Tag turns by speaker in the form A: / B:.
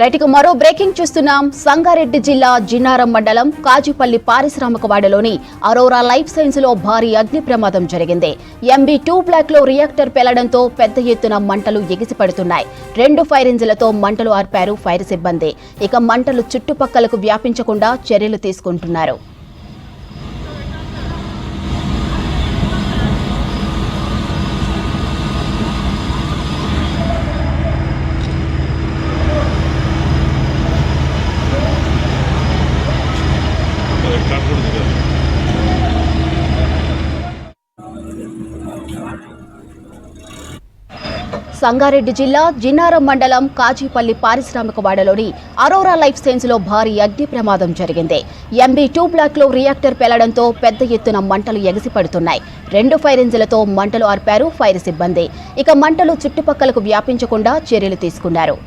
A: రైతుకు మరో బ్రేకింగ్ చూస్తున్నాం. సంగారెడ్డి జిల్లా జిన్నారం మండలం కాజుపల్లి పారిశ్రామికవాడలోని అరోరా లైఫ్ సైన్స్లో భారీ అగ్ని ప్రమాదం జరిగింది. ఎంబీ టూ బ్లాక్లో రియాక్టర్ పేలడంతో పెద్ద ఎత్తున మంటలు ఎగిసిపడుతున్నాయి. రెండు ఫైర్ ఇంజిన్లతో మంటలు ఆర్పారు ఫైర్ సిబ్బంది. ఇక మంటలు చుట్టుపక్కలకు వ్యాపించకుండా చర్యలు తీసుకుంటున్నారు. సంగారెడ్డి జిల్లా జిన్నారం మండలం కాజీపల్లి పారిశ్రామికవాడలోని అరోరా లైఫ్ సైన్స్లో భారీ అగ్ని ప్రమాదం జరిగింది. ఎంబీ టూ బ్లాక్లో రియాక్టర్ పేలడంతో పెద్ద ఎత్తున మంటలు ఎగిసిపడుతున్నాయి. రెండు ఫైర్ ఇంజిన్లతో మంటలు ఆర్పారు ఫైర్ సిబ్బంది. ఇక మంటలు చుట్టుపక్కలకు వ్యాపించకుండా చర్యలు తీసుకున్నారు.